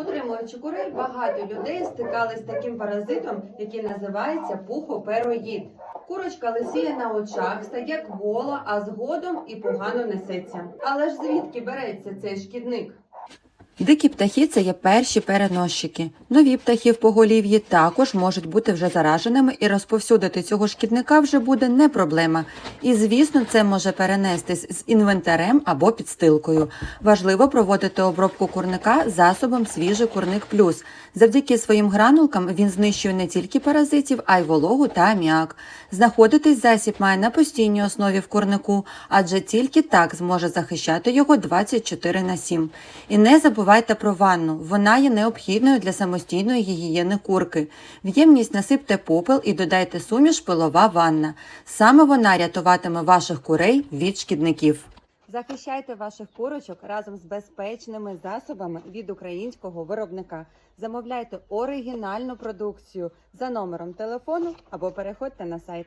Утримуючи курей, багато людей стикались з таким паразитом, який називається пухопероїд. Курочка лисіє на очах, стає квола, а згодом і погано несеться. Але ж звідки береться цей шкідник? Дикі птахи це є перші переносчики. Нові птахи в поголів'ї також можуть бути вже зараженими, і розповсюдити цього шкідника вже буде не проблема. І звісно, це може перенестись з інвентарем або підстилкою. Важливо проводити обробку курника засобом свіжий курник плюс. Завдяки своїм гранулкам він знищує не тільки паразитів, а й вологу та аміак. Знаходитись засіб має на постійній основі в курнику, адже тільки так зможе захищати його 24 на 7. І не забувайте про ванну. Вона є необхідною для самостійної гігієни курки. В ємність насипте попел і додайте суміш пилова ванна. Саме вона рятуватиме ваших курей від шкідників. Захищайте ваших курочок разом з безпечними засобами від українського виробника. Замовляйте оригінальну продукцію за номером телефону або переходьте на сайт.